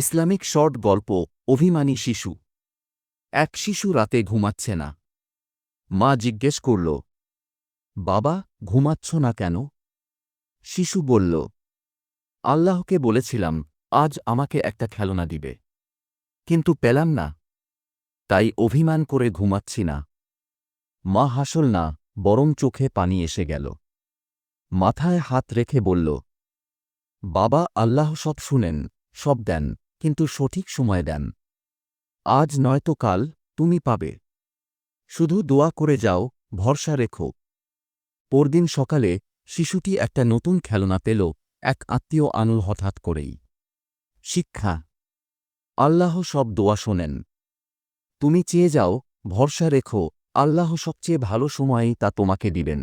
Islamic short গল্প, অভিমানী শিশু। এক শিশু রাতে ঘুমাচ্ছে না। মা জিজ্ঞেস করল, বাবা, ঘুমাচ্ছ না কেন? শিশু বলল, আল্লাহকে বলেছিলাম, আজ আমাকে একটা খেলনা দিবে। কিন্তু পেলাম না। তাই অভিমান করে ঘুমাচ্ছি না। মা হাসল না, বরং চোখে পানি এসে গেল। মাথায় হাত রেখে বলল, বাবা, আল্লাহ সব শুনেন, সব দেন। কিন্তু সঠিক সময় দেন। আজ নয়তো কাল তুমি পাবে। শুধু দোয়া করে যাও, ভরসা রেখো। পরদিন সকালে শিশুটি একটা নতুন খেলনা পেল, এক আত্মীয় আনুল হঠাৎ করেই। শিক্ষা। আল্লাহ সব দোয়া শোনেন। তুমি চেয়ে যাও, ভরসা রেখো, আল্লাহ সবচেয়ে ভালো সময়েই তা তোমাকে দিবেন।